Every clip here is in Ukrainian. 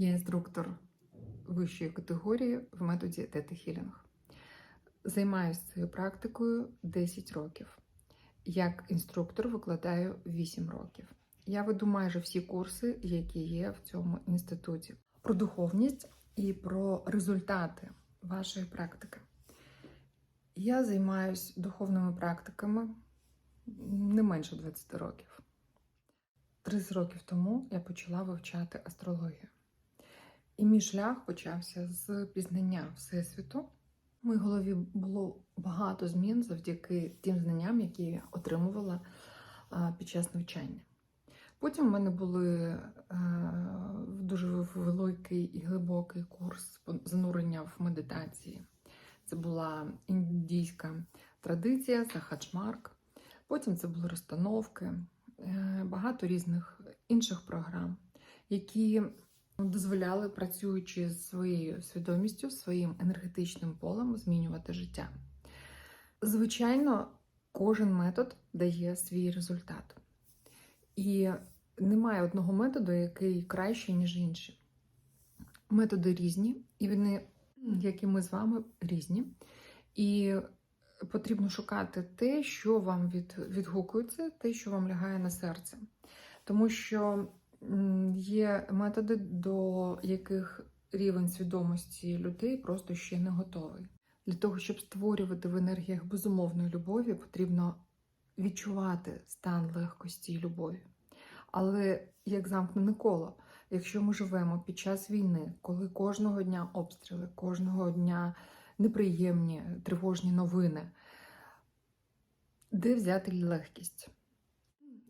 Я інструктор вищої категорії в методі Тета Хілінг. Займаюся цією практикою 10 років. Як інструктор викладаю 8 років. Я веду майже всі курси, які є в цьому інституті. Про духовність і про результати вашої практики. Я займаюся духовними практиками не менше 20 років. 30 років тому я почала вивчати астрологію. І мій шлях почався з пізнання Всесвіту. В моїй голові було багато змін завдяки тим знанням, які я отримувала під час навчання. Потім в мене були е, дуже великий і глибокий курс занурення в медитації. Це була індійська традиція, сахаджмарк. Потім це були розстановки, е, багато різних інших програм, які дозволяли, працюючи з своєю свідомістю, своїм енергетичним полем, змінювати життя. Звичайно, кожен метод дає свій результат. І немає одного методу, який кращий, ніж інший. Методи різні, і вони, як і ми з вами, різні. І потрібно шукати те, що вам від, відгукується, те, що вам лягає на серце. Тому що є методи, до яких рівень свідомості людей просто ще не готовий. Для того, щоб створювати в енергіях безумовної любові, потрібно відчувати стан легкості і любові. Але як замкнене коло, якщо ми живемо під час війни, коли кожного дня обстріли, кожного дня неприємні, тривожні новини, де взяти легкість?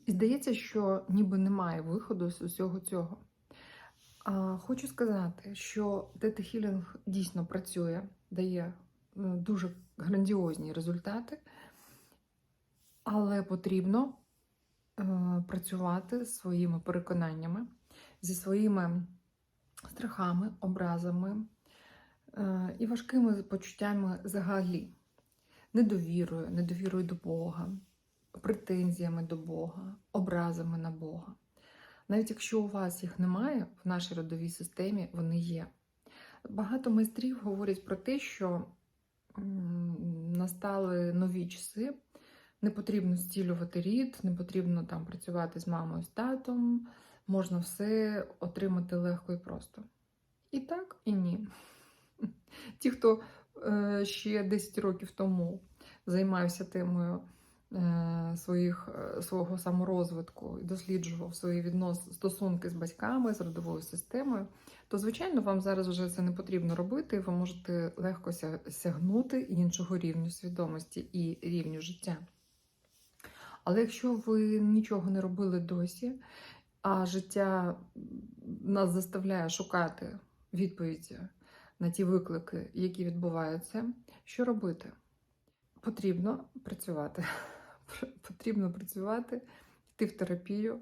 І здається, що ніби немає виходу з усього цього. А, Хочу сказати, що Дета Хілінг дійсно працює, дає ну, дуже грандіозні результати, але потрібно е, працювати своїми переконаннями, зі своїми страхами, образами е, і важкими почуттями взагалі, недовірою, недовірою до Бога претензіями до Бога, образами на Бога. Навіть якщо у вас їх немає, в нашій родовій системі вони є. Багато майстрів говорять про те, що настали нові часи, не потрібно зцілювати рід, не потрібно там працювати з мамою, з татом, можна все отримати легко і просто. І так, і ні. Ті, хто е, ще 10 років тому займався темою своїх, е, свого саморозвитку і досліджував свої віднос, стосунки з батьками, з родовою системою, то, звичайно, вам зараз вже це не потрібно робити, ви можете легко сягнути іншого рівню свідомості і рівню життя. Але якщо ви нічого не робили досі, а життя нас заставляє шукати відповіді на ті виклики, які відбуваються, що робити? Потрібно працювати. потрібно працювати, йти в терапію.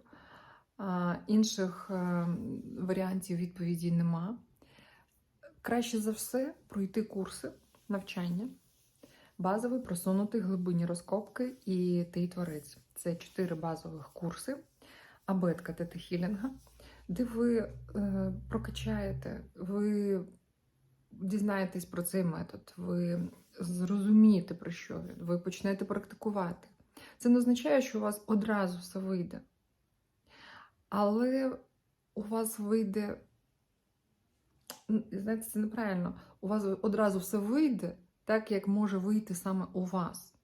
Інших е, варіантів відповіді нема. Краще за все пройти курси навчання, базовий, просунутий глибинні розкопки і ти творець. Це чотири базових курси абетка тета-хілінга, де ви е, прокачаєте, ви дізнаєтесь про цей метод, ви зрозумієте, про що він, ви почнете практикувати. Це не означає, що у вас одразу все вийде. Але у вас вийде, знаєте, це неправильно, у вас одразу все вийде, так як може вийти саме у вас.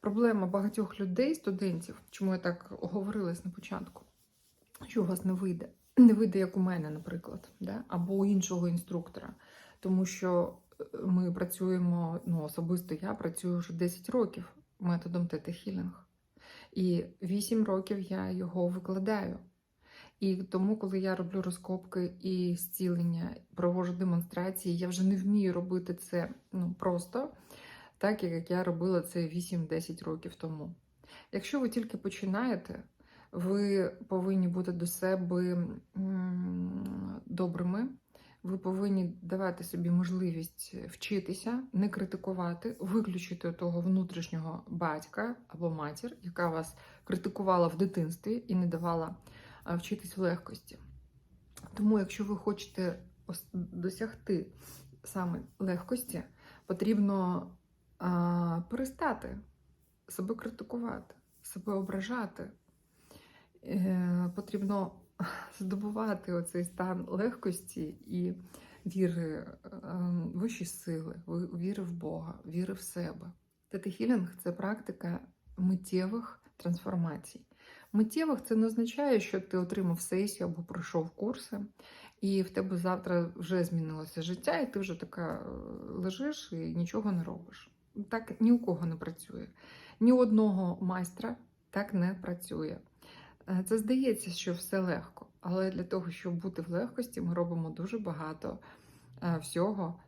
Проблема багатьох людей, студентів, чому я так оговорилась на початку, що у вас не вийде. Не вийде, як у мене, наприклад, да? або у іншого інструктора. Тому що е, ми працюємо, ну, особисто я працюю вже 10 років методом тета-хілінг. І 8 років я його викладаю. І тому, коли я роблю розкопки і зцілення, провожу демонстрації, я вже не вмію робити це ну, просто, так як я робила це 8-10 років тому. Якщо ви тільки починаєте, ви повинні бути до себе добрими. Ви повинні давати собі можливість вчитися, не критикувати, виключити того внутрішнього батька або матір, яка вас критикувала в дитинстві і не давала вчитись в легкості. Тому, якщо ви хочете досягти саме легкості, потрібно а, перестати себе критикувати, себе ображати. Е, потрібно здобувати оцей стан легкості і віри е, вищі сили, віри в Бога, віри в себе. Тета-хілінг – це практика миттєвих трансформацій. Миттєвих це не означає, що ти отримав сесію або пройшов курси, і в тебе завтра вже змінилося життя, і ти вже така е, лежиш і нічого не робиш. Так ні у кого не працює. Ні у одного майстра так не працює. Е, Це здається, що все легко, але для того, щоб бути в легкості, ми робимо дуже багато е, всього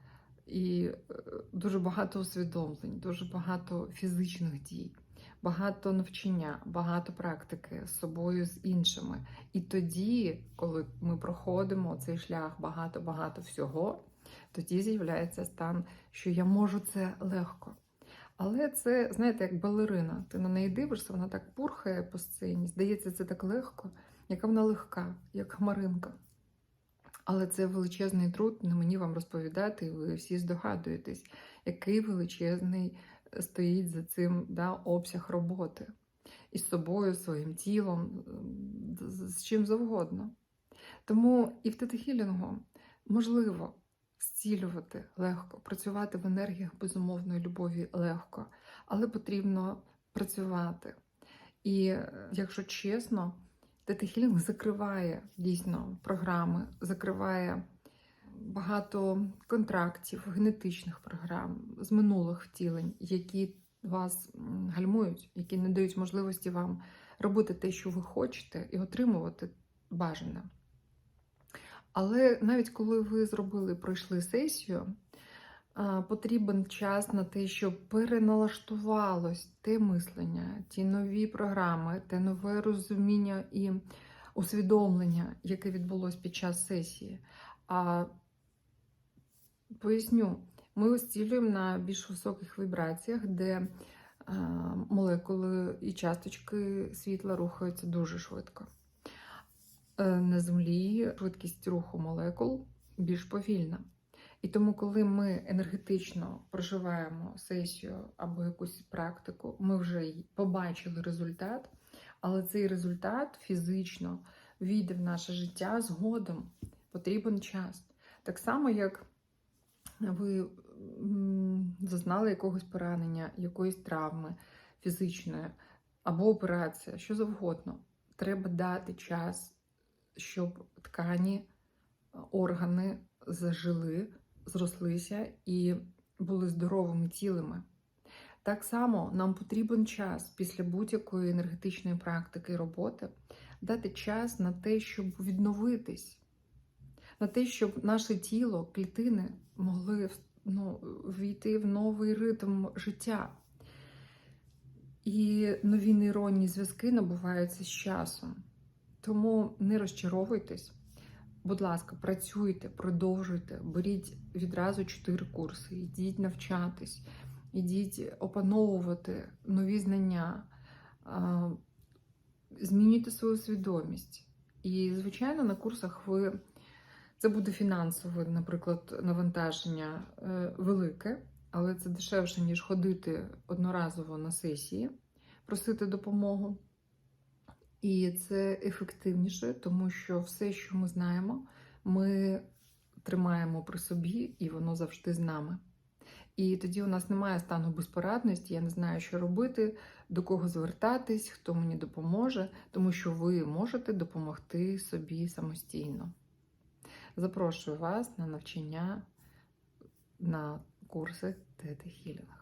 і е, дуже багато усвідомлень, дуже багато фізичних дій, багато навчання, багато практики з собою з іншими. І тоді, коли ми проходимо цей шлях багато-багато всього, тоді з'являється стан, що я можу це легко. Але це, знаєте, як балерина. Ти на неї дивишся, вона так пурхає по сцені. Здається, це так легко, яка вона легка, як хмаринка. Але це величезний труд, не мені вам розповідати, ви всі здогадуєтесь, який величезний е, стоїть за цим да, обсяг роботи. Із собою, своїм тілом, з чим завгодно. Тому і в тетахілінгу можливо зцілювати легко, працювати в енергіях безумовної любові легко, але потрібно працювати. І е, якщо чесно, тетахілінг закриває дійсно програми, закриває багато контрактів, генетичних програм з минулих втілень, які вас гальмують, які не дають можливості вам робити те, що ви хочете, і отримувати бажане. Але навіть коли ви зробили, пройшли сесію, потрібен час на те, щоб переналаштувалось те мислення, ті нові програми, те нове розуміння і усвідомлення, яке відбулось під час сесії. А поясню, ми зцілюємо на більш високих вібраціях, де молекули і часточки світла рухаються дуже швидко. Е, На землі швидкість руху молекул більш повільна. І тому, коли ми енергетично проживаємо сесію або якусь практику, ми вже побачили результат, але цей результат фізично війде в наше життя згодом. Потрібен час. Так само, як ви зазнали якогось поранення, якоїсь травми фізичної або операція, що завгодно. Треба дати час, щоб ткані, органи зажили, зрослися і були здоровими цілими. Так само нам потрібен час після будь-якої енергетичної практики і роботи дати час на те, щоб відновитись, на те, щоб наше тіло, клітини могли ну, війти в новий ритм життя. І нові нейронні зв'язки набуваються з часом. Тому не розчаровуйтесь. Будь ласка, працюйте, продовжуйте, беріть відразу чотири курси, йдіть навчатись, ідіть опановувати нові знання, змінюйте свою свідомість. І, звичайно, на курсах ви це буде фінансове, наприклад, навантаження е, велике, але це дешевше, ніж ходити одноразово на сесії, просити допомогу. І це ефективніше, тому що все, що ми знаємо, ми тримаємо при собі, і воно завжди з нами. І тоді у нас немає стану безпорадності, я не знаю, що робити, до кого звертатись, хто мені допоможе, тому що ви можете допомогти собі самостійно. Запрошую вас на навчання на курси Тети Хілінг.